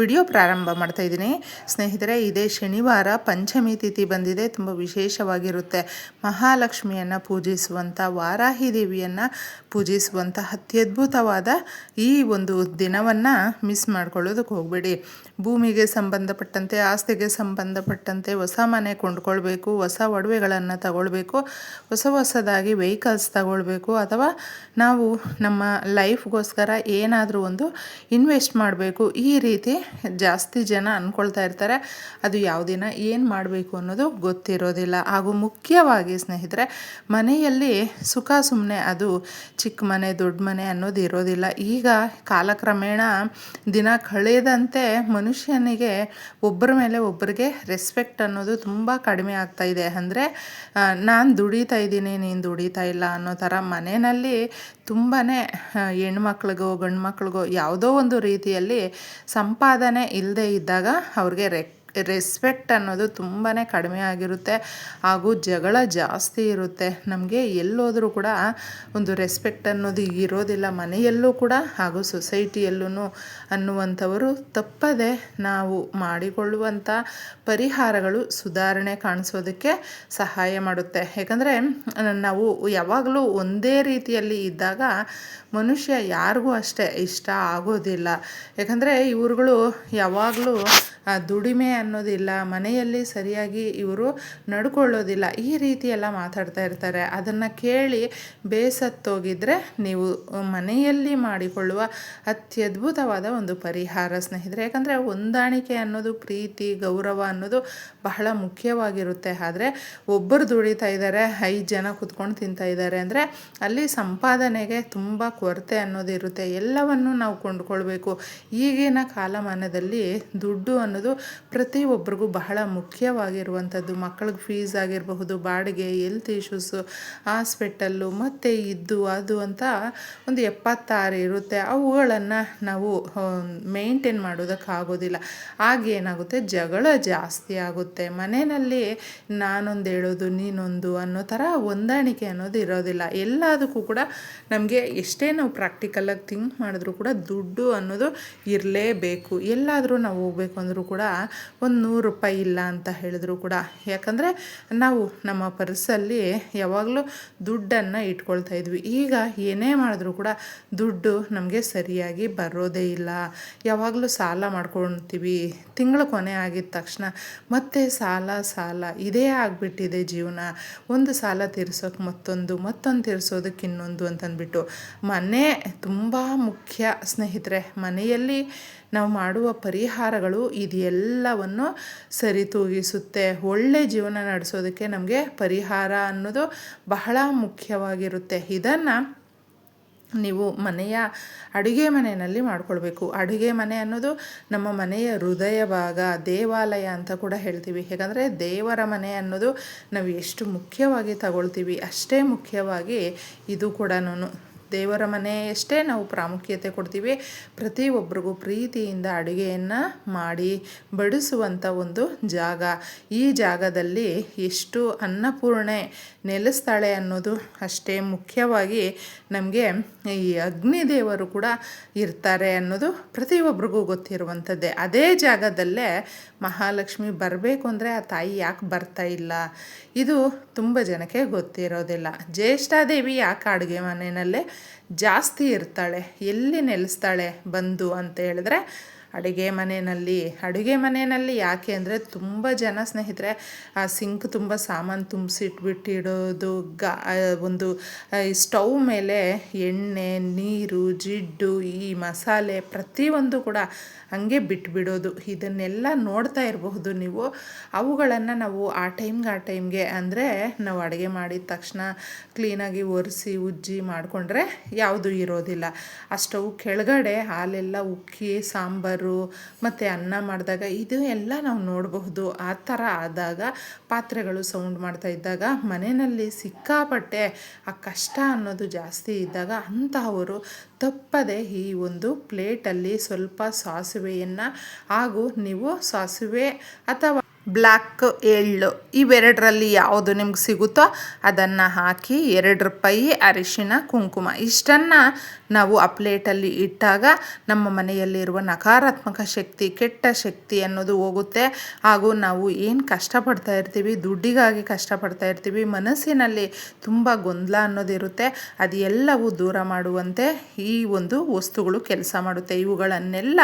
Video ಪ್ರಾರಂಭ ಮಾಡ್ತಾ ಇದ್ದೀನಿ. ಸ್ನೇಹಿತರೆ, ಇದೇ ಶನಿವಾರ ಪಂಚಮಿ ತಿಥಿ ಬಂದಿದೆ. ತುಂಬ ವಿಶೇಷವಾಗಿರುತ್ತೆ. ಮಹಾಲಕ್ಷ್ಮಿಯನ್ನು ಪೂಜಿಸುವಂಥ ವಾರಾಹಿ ದೇವಿಯನ್ನು ಪೂಜಿಸುವಂಥ ಅತ್ಯದ್ಭುತವಾದ ಈ ಒಂದು ದಿನವನ್ನು ಮಿಸ್ ಮಾಡ್ಕೊಳ್ಳೋದಕ್ಕೆ ಹೋಗಬೇಡಿ. ಭೂಮಿಗೆ ಸಂಬಂಧಪಟ್ಟಂತೆ, ಆಸ್ತಿಗೆ ಸಂಬಂಧಪಟ್ಟಂತೆ ಹೊಸ ಮನೆ ಕೊಂಡ್ಕೊಳ್ಬೇಕು, ಹೊಸ ಒಡವೆಗಳನ್ನು ತಗೊಳ್ಬೇಕು, ಹೊಸ ಹೊಸದಾಗಿ ವೆಹಿಕಲ್ಸ್ ತಗೊಳ್ಬೇಕು, ಅಥವಾ ನಾವು ನಮ್ಮ ಲೈಫ್ಗೋಸ್ಕರ ಏನಾದರೂ ಒಂದು ಇನ್ವೆಸ್ಟ್ ಮಾಡಬೇಕು. ಈ ರೀತಿ ಜಾಸ್ತಿ ಜನ ಅಂದ್ಕೊಳ್ತಾ ಇರ್ತಾರೆ. ಅದು ಯಾವ ದಿನ ಏನು ಮಾಡಬೇಕು ಅನ್ನೋದು ಗೊತ್ತಿರೋದಿಲ್ಲ. ಹಾಗೂ ಮುಖ್ಯವಾಗಿ ಸ್ನೇಹಿತರೆ, ಮನೆಯಲ್ಲಿ ಸುಖ ಸುಮ್ಮನೆ ಅದು ಚಿಕ್ಕ ಮನೆ, ದೊಡ್ಡ ಮನೆ ಅನ್ನೋದು ಇರೋದಿಲ್ಲ. ಈಗ ಕಾಲಕ್ರಮೇಣ ದಿನ ಕಳೆದಂತೆ ಮನುಷ್ಯನಿಗೆ ಒಬ್ಬರ ಮೇಲೆ ಒಬ್ಬರಿಗೆ ರೆಸ್ಪೆಕ್ಟ್ ಅನ್ನೋದು ತುಂಬ ಕಡಿಮೆ ಆಗ್ತಾ ಇದೆ. ಅಂದರೆ ನಾನು ದುಡಿತಾ ಇದ್ದೀನಿ, ನೀನು ದುಡಿತಾ ಇಲ್ಲ ಅನ್ನೋ ಥರ ಮನೆಯಲ್ಲಿ ತುಂಬಾ ಹೆಣ್ಮಕ್ಳಿಗೋ ಗಂಡು ಮಕ್ಳಿಗೋ ಯಾವುದೋ ಒಂದು ರೀತಿಯಲ್ಲಿ ಸಂಪಾದನೆ ಇಲ್ಲದೆ ಇದ್ದಾಗ ಅವ್ರಿಗೆ ರೆಕ್ ರೆಸ್ಪೆಕ್ಟ್ ಅನ್ನೋದು ತುಂಬಾ ಕಡಿಮೆ ಆಗಿರುತ್ತೆ ಹಾಗೂ ಜಗಳ ಜಾಸ್ತಿ ಇರುತ್ತೆ. ನಮಗೆ ಎಲ್ಲೋದ್ರೂ ಕೂಡ ಒಂದು ರೆಸ್ಪೆಕ್ಟ್ ಅನ್ನೋದು ಇರೋದಿಲ್ಲ ಮನೆಯಲ್ಲೂ ಕೂಡ ಹಾಗೂ ಸೊಸೈಟಿಯಲ್ಲೂ ಅನ್ನುವಂಥವರು ತಪ್ಪದೆ ನಾವು ಮಾಡಿಕೊಳ್ಳುವಂಥ ಪರಿಹಾರಗಳು ಸುಧಾರಣೆ ಕಾಣಿಸೋದಕ್ಕೆ ಸಹಾಯ ಮಾಡುತ್ತೆ. ಯಾಕಂದರೆ ನಾವು ಯಾವಾಗಲೂ ಒಂದೇ ರೀತಿಯಲ್ಲಿ ಇದ್ದಾಗ ಮನುಷ್ಯ ಯಾರಿಗೂ ಅಷ್ಟೇ ಇಷ್ಟ ಆಗೋದಿಲ್ಲ. ಯಾಕಂದರೆ ಇವ್ರುಗಳು ಯಾವಾಗಲೂ ದುಡಿಮೆ ಅನ್ನೋದಿಲ್ಲ, ಮನೆಯಲ್ಲಿ ಸರಿಯಾಗಿ ಇವರು ನಡ್ಕೊಳ್ಳೋದಿಲ್ಲ, ಈ ರೀತಿ ಎಲ್ಲ ಮಾತಾಡ್ತಾ ಇರ್ತಾರೆ. ಅದನ್ನು ಕೇಳಿ ಬೇಸತ್ತೋಗಿದ್ರೆ ನೀವು ಮನೆಯಲ್ಲಿ ಮಾಡಿಕೊಳ್ಳುವ ಅತ್ಯದ್ಭುತವಾದ ಒಂದು ಪರಿಹಾರ ಸ್ನೇಹಿತರೆ. ಯಾಕಂದರೆ ಹೊಂದಾಣಿಕೆ ಅನ್ನೋದು, ಪ್ರೀತಿ, ಗೌರವ ಅನ್ನೋದು ಬಹಳ ಮುಖ್ಯವಾಗಿರುತ್ತೆ. ಆದರೆ ಒಬ್ಬರು ದುಡಿತಾ ಇದ್ದಾರೆ, ಐದು ಜನ ಕುತ್ಕೊಂಡು ತಿಂತಾ ಇದ್ದಾರೆ ಅಂದರೆ ಅಲ್ಲಿ ಸಂಪಾದನೆಗೆ ತುಂಬ ಕೊರತೆ ಅನ್ನೋದಿರುತ್ತೆ ಎಲ್ಲವನ್ನು ನಾವು ಕೊಂಡ್ಕೊಳ್ಬೇಕು. ಈಗಿನ ಕಾಲಮಾನದಲ್ಲಿ ದುಡ್ಡು ಅನ್ನೋದು ಪ್ರತಿಯೊಬ್ಬರಿಗೂ ಬಹಳ ಮುಖ್ಯವಾಗಿರುವಂಥದ್ದು. ಮಕ್ಕಳಿಗೆ ಫೀಸ್ ಆಗಿರಬಹುದು, ಬಾಡಿಗೆ ಎಲ್ತ್ ಇಶ್ಯೂಸು ಹಾಸ್ಪಿಟಲ್ಲು ಮತ್ತು ಇದ್ದು ಅದು ಅಂತ ಒಂದು ಎಪ್ಪತ್ತಾರು ಇರುತ್ತೆ. ಅವುಗಳನ್ನು ನಾವು ಮೇಂಟೈನ್ ಮಾಡೋದಕ್ಕಾಗೋದಿಲ್ಲ. ಆಗೇನಾಗುತ್ತೆ ಜಗಳ ಜಾಸ್ತಿ ಆಗುತ್ತೆ. ಮನೆಯಲ್ಲಿ ನಾನೊಂದು ಹೇಳೋದು, ನೀನೊಂದು ಅನ್ನೋ ಥರ ಹೊಂದಾಣಿಕೆ ಅನ್ನೋದು ಇರೋದಿಲ್ಲ. ಎಲ್ಲದಕ್ಕೂ ಕೂಡ ನಮಗೆ ಎಷ್ಟೇ ನಾವು ಪ್ರಾಕ್ಟಿಕಲಾಗಿ ಥಿಂಕ್ ಮಾಡಿದ್ರೂ ಕೂಡ ದುಡ್ಡು ಅನ್ನೋದು ಇರಲೇಬೇಕು. ಎಲ್ಲಾದರೂ ನಾವು ಹೋಗ್ಬೇಕು ಅಂದರೂ ಕೂಡ ಒಂದು ನೂರು ರೂಪಾಯಿ ಇಲ್ಲ ಅಂತ ಹೇಳಿದ್ರು ಕೂಡ. ಯಾಕಂದರೆ ನಾವು ನಮ್ಮ ಪರ್ಸಲ್ಲಿ ಯಾವಾಗಲೂ ದುಡ್ಡನ್ನು ಇಟ್ಕೊಳ್ತಾ ಇದ್ವಿ. ಈಗ ಏನೇ ಮಾಡಿದ್ರೂ ಕೂಡ ದುಡ್ಡು ನಮಗೆ ಸರಿಯಾಗಿ ಬರೋದೇ ಇಲ್ಲ. ಯಾವಾಗಲೂ ಸಾಲ ಮಾಡ್ಕೊಳ್ತೀವಿ. ತಿಂಗಳ ಕೊನೆ ಆಗಿದ ತಕ್ಷಣ ಮತ್ತೆ ಸಾಲ ಸಾಲ ಇದೇ ಆಗಿಬಿಟ್ಟಿದೆ ಜೀವನ. ಒಂದು ಸಾಲ ತೀರಿಸೋಕೆ ಮತ್ತೊಂದು ಮತ್ತೊಂದು ತೀರಿಸೋದಕ್ಕೆ ಇನ್ನೊಂದು ಅಂತಂದ್ಬಿಟ್ಟು ಮನೆ ತುಂಬ ಮುಖ್ಯ ಸ್ನೇಹಿತರೆ. ಮನೆಯಲ್ಲಿ ನಾವು ಮಾಡುವ ಪರಿಹಾರಗಳು ಇದೆಲ್ಲವನ್ನು ಸರಿತೂಗಿಸುತ್ತೆ. ಒಳ್ಳೆ ಜೀವನ ನಡೆಸೋದಕ್ಕೆ ನಮಗೆ ಪರಿಹಾರ ಅನ್ನೋದು ಬಹಳ ಮುಖ್ಯವಾಗಿರುತ್ತೆ. ಇದನ್ನು ನೀವು ಮನೆಯ ಅಡುಗೆ ಮನೆಯಲ್ಲಿ ಮಾಡಿಕೊಳ್ಬೇಕು. ಅಡುಗೆ ಮನೆ ಅನ್ನೋದು ನಮ್ಮ ಮನೆಯ ಹೃದಯ ಭಾಗ, ದೇವಾಲಯ ಅಂತ ಕೂಡ ಹೇಳ್ತೀವಿ. ಯಾಕಂದರೆ ದೇವರ ಮನೆ ಅನ್ನೋದು ನಾವು ಎಷ್ಟು ಮುಖ್ಯವಾಗಿ ತಗೊಳ್ತೀವಿ, ಅಷ್ಟೇ ಮುಖ್ಯವಾಗಿ ಇದು ಕೂಡ ದೇವರ ಮನೆಯಷ್ಟೇ ನಾವು ಪ್ರಾಮುಖ್ಯತೆ ಕೊಡ್ತೀವಿ, ಪ್ರತಿಯೊಬ್ಬರಿಗೂ ಪ್ರೀತಿಯಿಂದ ಅಡುಗೆಯನ್ನು ಮಾಡಿ ಬಡಿಸುವಂಥ ಒಂದು ಜಾಗ. ಈ ಜಾಗದಲ್ಲಿ ಎಷ್ಟು ಅನ್ನಪೂರ್ಣೆ ನೆಲೆಸ್ತಾಳೆ ಅನ್ನೋದು ಅಷ್ಟೇ ಮುಖ್ಯವಾಗಿ ನಮಗೆ ಈ ಅಗ್ನಿದೇವರು ಕೂಡ ಇರ್ತಾರೆ ಅನ್ನೋದು ಪ್ರತಿಯೊಬ್ಬರಿಗೂ ಗೊತ್ತಿರುವಂಥದ್ದೇ. ಅದೇ ಜಾಗದಲ್ಲೇ ಮಹಾಲಕ್ಷ್ಮಿ ಬರಬೇಕು ಅಂದರೆ ಆ ತಾಯಿ ಯಾಕೆ ಬರ್ತಾ ಇಲ್ಲ? ಇದು ತುಂಬ ಜನಕ್ಕೆ ಗೊತ್ತಿರೋದಿಲ್ಲ. ಜ್ಯೇಷ್ಠಾದೇವಿ ಯಾಕೆ ಅಡುಗೆ ಮನೆಯಲ್ಲೇ ಜಾಸ್ತಿ ಇರ್ತಾಳೆ ಎಲ್ಲಿ ನೆಲೆಸ್ತಾಳೆ ಬಂದು ಅಂತ ಹೇಳಿದ್ರೆ ಅಡುಗೆ ಮನೆಯಲ್ಲಿ ಅಡುಗೆ ಮನೆಯಲ್ಲಿ ಯಾಕೆ ಅಂದರೆ ತುಂಬ ಜನ ಸ್ನೇಹಿತರೆ, ಆ ಸಿಂಕ್ ತುಂಬ ಸಾಮಾನು ತುಂಬಿಸಿಟ್ಬಿಟ್ಟಿಡೋದು ಗಾ ಒಂದು ಸ್ಟವ್ ಮೇಲೆ ಎಣ್ಣೆ, ನೀರು, ಜಿಡ್ಡು, ಈ ಮಸಾಲೆ ಪ್ರತಿಯೊಂದು ಕೂಡ ಹಂಗೆ ಬಿಟ್ಬಿಡೋದು. ಇದನ್ನೆಲ್ಲ ನೋಡ್ತಾ ಇರಬಹುದು ನೀವು. ಅವುಗಳನ್ನು ನಾವು ಆ ಟೈಮ್ಗೆ ಆ ಟೈಮ್ಗೆ ಅಂದರೆ ನಾವು ಅಡುಗೆ ಮಾಡಿದ ತಕ್ಷಣ ಕ್ಲೀನಾಗಿ ಒರೆಸಿ, ಉಜ್ಜಿ ಮಾಡಿಕೊಂಡ್ರೆ ಯಾವುದು ಇರೋದಿಲ್ಲ. ಆ ಸ್ಟವ್ ಕೆಳಗಡೆ ಹಾಲೆಲ್ಲ ಉಕ್ಕಿ, ಸಾಂಬಾರು ಮತ್ತು ಅನ್ನ ಮಾಡಿದಾಗ ಇದು ಎಲ್ಲ ನಾವು ನೋಡಬಹುದು. ಆ ಥರ ಆದಾಗ ಪಾತ್ರೆಗಳು ಸೌಂಡ್ ಮಾಡ್ತಾ ಇದ್ದಾಗ ಮನೆಯಲ್ಲಿ ಸಿಕ್ಕಾಪಟ್ಟೆ ಆ ಕಷ್ಟ ಅನ್ನೋದು ಜಾಸ್ತಿ ಇದ್ದಾಗ ಅಂತಹವರು ತಪ್ಪದೆ ಈ ಒಂದು ಪ್ಲೇಟಲ್ಲಿ ಸ್ವಲ್ಪ ಸಾಸಿವೆಯನ್ನು ಹಾಗೂ ನೀವು ಸಾಸಿವೆ ಅಥವಾ ಬ್ಲ್ಯಾಕ್ ಎಳ್ಳು ಇವೆರಡರಲ್ಲಿ ಯಾವುದು ನಿಮ್ಗೆ ಸಿಗುತ್ತೋ ಅದನ್ನು ಹಾಕಿ ಎರಡು ರೂಪಾಯಿ ಅರಿಶಿನ, ಕುಂಕುಮ. ಇಷ್ಟನ್ನು ನಾವು ಆ ಪ್ಲೇಟಲ್ಲಿ ಇಟ್ಟಾಗ ನಮ್ಮ ಮನೆಯಲ್ಲಿರುವ ನಕಾರಾತ್ಮಕ ಶಕ್ತಿ, ಕೆಟ್ಟ ಶಕ್ತಿ ಅನ್ನೋದು ಹೋಗುತ್ತೆ. ಹಾಗೂ ನಾವು ಏನು ಕಷ್ಟಪಡ್ತಾ ಇರ್ತೀವಿ, ದುಡ್ಡಿಗಾಗಿ ಕಷ್ಟಪಡ್ತಾ ಇರ್ತೀವಿ, ಮನಸ್ಸಿನಲ್ಲಿ ತುಂಬ ಗೊಂದಲ ಅನ್ನೋದಿರುತ್ತೆ. ಅದು ಎಲ್ಲವೂ ದೂರ ಮಾಡುವಂತೆ ಈ ಒಂದು ವಸ್ತುಗಳು ಕೆಲಸ ಮಾಡುತ್ತೆ. ಇವುಗಳನ್ನೆಲ್ಲ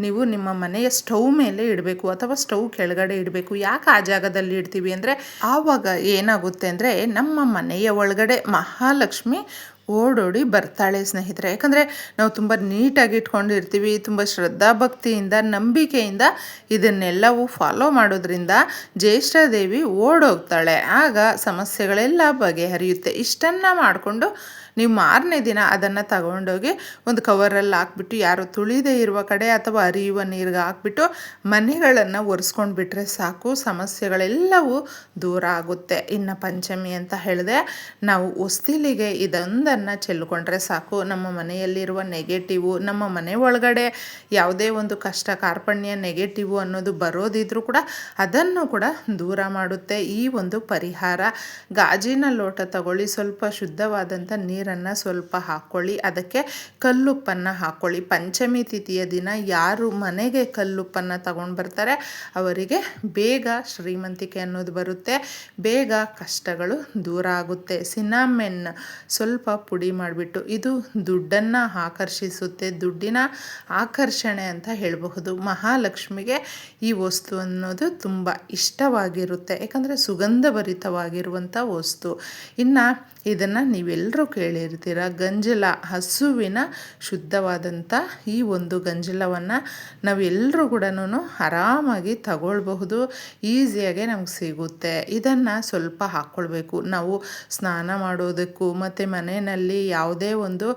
ನೀವು ನಿಮ್ಮ ಮನೆಯ ಸ್ಟವ್ ಮೇಲೆ ಇಡಬೇಕು ಅಥವಾ ಸ್ಟೌವ್ ಕೆಳಗಡೆ ಇಡಬೇಕು. ಯಾಕೆ ಆ ಜಾಗದಲ್ಲಿ ಇಡ್ತೀವಿ ಅಂದರೆ ಆವಾಗ ಏನಾಗುತ್ತೆ ಅಂದರೆ ನಮ್ಮ ಮನೆಯ ಒಳಗಡೆ ಮಹಾಲಕ್ಷ್ಮಿ ಓಡೋಡಿ ಬರ್ತಾಳೆ ಸ್ನೇಹಿತರೆ. ಯಾಕಂದರೆ ನಾವು ತುಂಬ ನೀಟಾಗಿ ಇಟ್ಕೊಂಡಿರ್ತೀವಿ, ತುಂಬ ಶ್ರದ್ಧಾಭಕ್ತಿಯಿಂದ, ನಂಬಿಕೆಯಿಂದ ಇದನ್ನೆಲ್ಲವೂ ಫಾಲೋ ಮಾಡೋದ್ರಿಂದ ಜ್ಯೇಷ್ಠಾದೇವಿ ಓಡೋಗ್ತಾಳೆ. ಆಗ ಸಮಸ್ಯೆಗಳೆಲ್ಲ ಬಗೆಹರಿಯುತ್ತೆ. ಇಷ್ಟನ್ನು ಮಾಡಿಕೊಂಡು ನೀವು ಮಾರನೇ ದಿನ ಅದನ್ನು ತಗೊಂಡೋಗಿ ಒಂದು ಕವರಲ್ಲಿ ಹಾಕ್ಬಿಟ್ಟು, ಯಾರು ತುಳಿದೇ ಇರುವ ಕಡೆ ಅಥವಾ ಅರಿಯುವ ನೀರಿಗೆ ಹಾಕ್ಬಿಟ್ಟು ಮನೆಗಳನ್ನು ಒರೆಸ್ಕೊಂಡು ಬಿಟ್ಟರೆ ಸಾಕು. ಸಮಸ್ಯೆಗಳೆಲ್ಲವೂ ದೂರ ಆಗುತ್ತೆ. ಇನ್ನು ಪಂಚಮಿ ಅಂತ ಹೇಳಿದೆ ನಾವು ಹೊಸ್ತಿಲಿಗೆ ಇದೊಂದನ್ನು ಚೆಲ್ಕೊಂಡ್ರೆ ಸಾಕು. ನಮ್ಮ ಮನೆಯಲ್ಲಿರುವ ನೆಗೆಟಿವು ನಮ್ಮ ಮನೆ ಒಳಗಡೆ ಯಾವುದೇ ಒಂದು ಕಷ್ಟ, ಕಾರ್ಪಣ್ಯ ನೆಗೆಟಿವು ಅನ್ನೋದು ಬರೋದಿದ್ರೂ ಕೂಡ ಅದನ್ನು ಕೂಡ ದೂರ ಮಾಡುತ್ತೆ. ಈ ಒಂದು ಪರಿಹಾರ ಗಾಜಿನ ಲೋಟ ತಗೊಳ್ಳಿ. ಸ್ವಲ್ಪ ಶುದ್ಧವಾದಂಥ ನೀರು ನೀರನ್ನು ಸ್ವಲ್ಪ ಹಾಕ್ಕೊಳ್ಳಿ ಅದಕ್ಕೆ ಕಲ್ಲುಪ್ಪನ್ನು ಹಾಕ್ಕೊಳ್ಳಿ ಪಂಚಮಿ ತಿಥಿಯ ದಿನ ಯಾರು ಮನೆಗೆ ಕಲ್ಲುಪ್ಪನ್ನು ತಗೊಂಡು ಬರ್ತಾರೆ, ಅವರಿಗೆ ಬೇಗ ಶ್ರೀಮಂತಿಕೆ ಅನ್ನೋದು ಬರುತ್ತೆ. ಬೇಗ ಕಷ್ಟಗಳು ದೂರ ಆಗುತ್ತೆ. ಸಿನಾಮೆನ್ ಸ್ವಲ್ಪ ಪುಡಿ ಮಾಡಿಬಿಟ್ಟು ಇದು ದುಡ್ಡನ್ನು ಆಕರ್ಷಿಸುತ್ತೆ. ದುಡ್ಡಿನ ಆಕರ್ಷಣೆ ಅಂತ ಹೇಳಬಹುದು. ಮಹಾಲಕ್ಷ್ಮಿಗೆ ಈ ವಸ್ತು ಅನ್ನೋದು ತುಂಬ ಇಷ್ಟವಾಗಿರುತ್ತೆ. ಯಾಕಂದರೆ ಸುಗಂಧಭರಿತವಾಗಿರುವಂಥ ವಸ್ತು. ಇನ್ನು ಇದನ್ನು ನೀವೆಲ್ಲರೂ ಕೇಳಿರ್ತೀರ ಗಂಜಲ, ಹಸುವಿನ ಶುದ್ಧವಾದಂಥ ಈ ಒಂದು ಗಂಜಲವನ್ನು ನಾವೆಲ್ಲರೂ ಕೂಡ ಆರಾಮಾಗಿ ತಗೊಳ್ಬಹುದು. ಈಸಿಯಾಗೆ ನಮ್ಗೆ ಸಿಗುತ್ತೆ. ಇದನ್ನು ಸ್ವಲ್ಪ ಹಾಕ್ಕೊಳ್ಬೇಕು ನಾವು ಸ್ನಾನ ಮಾಡೋದಕ್ಕೂ ಮತ್ತು ಮನೆಯಲ್ಲಿ ಯಾವುದೇ ಒಂದು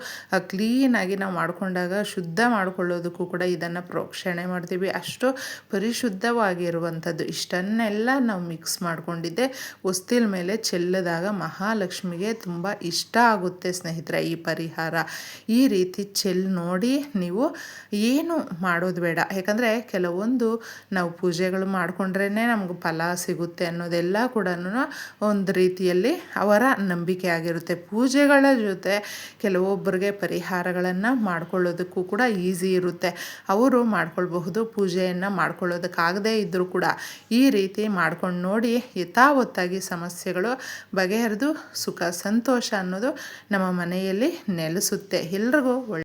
ಕ್ಲೀನಾಗಿ ನಾವು ಮಾಡಿಕೊಂಡಾಗ ಶುದ್ಧ ಮಾಡಿಕೊಳ್ಳೋದಕ್ಕೂ ಕೂಡ ಇದನ್ನು ಪ್ರೋಕ್ಷಣೆ ಮಾಡ್ತೀವಿ. ಅಷ್ಟು ಪರಿಶುದ್ಧವಾಗಿರುವಂಥದ್ದು. ಇಷ್ಟನ್ನೆಲ್ಲ ನಾವು ಮಿಕ್ಸ್ ಮಾಡಿಕೊಂಡಿದ್ದೆ. ಹೊಸ್ತಿಲ ಮೇಲೆ ಚೆಲ್ಲಿದಾಗ ಮಹಾಲಕ್ಷ್ಮಿಗೆ ತುಂಬ ಇಷ್ಟ ಆಗುತ್ತೆ ಸ್ನೇಹಿತರೆ, ಈ ಪರಿಹಾರ, ಈ ರೀತಿ ಚೆಲ್ ನೋಡಿ ನೀವು ಏನು ಮಾಡೋದು ಬೇಡ. ಯಾಕಂದರೆ ಕೆಲವೊಂದು ನಾವು ಪೂಜೆಗಳು ಮಾಡಿಕೊಂಡ್ರೇ ನಮ್ಗೆ ಫಲ ಸಿಗುತ್ತೆ ಅನ್ನೋದೆಲ್ಲ ಕೂಡ ಒಂದು ರೀತಿಯಲ್ಲಿ ಅವರ ನಂಬಿಕೆ ಆಗಿರುತ್ತೆ. ಪೂಜೆಗಳ ಜೊತೆ ಕೆಲವೊಬ್ಬರಿಗೆ ಪರಿಹಾರಗಳನ್ನು ಮಾಡ್ಕೊಳ್ಳೋದಕ್ಕೂ ಕೂಡ ಈಸಿ ಇರುತ್ತೆ. ಅವರು ಮಾಡ್ಕೊಳ್ಬಹುದು, ಪೂಜೆಯನ್ನು ಮಾಡ್ಕೊಳ್ಳೋದಕ್ಕಾಗದೇ ಇದ್ದರೂ ಕೂಡ ಈ ರೀತಿ ಮಾಡ್ಕೊಂಡು ನೋಡಿ ಯಥಾವತ್ತಾಗಿ ಸಮಸ್ಯೆಗಳು ಬಗೆಹರಿದು ಸುಖ, ಸಂತೋಷ ಅನ್ನೋದು ನಮ್ಮ ಮನೆಯಲ್ಲಿ ನೆಲೆಸುತ್ತೆ. ಎಲ್ರಿಗೂ ಒಳ್ಳೆ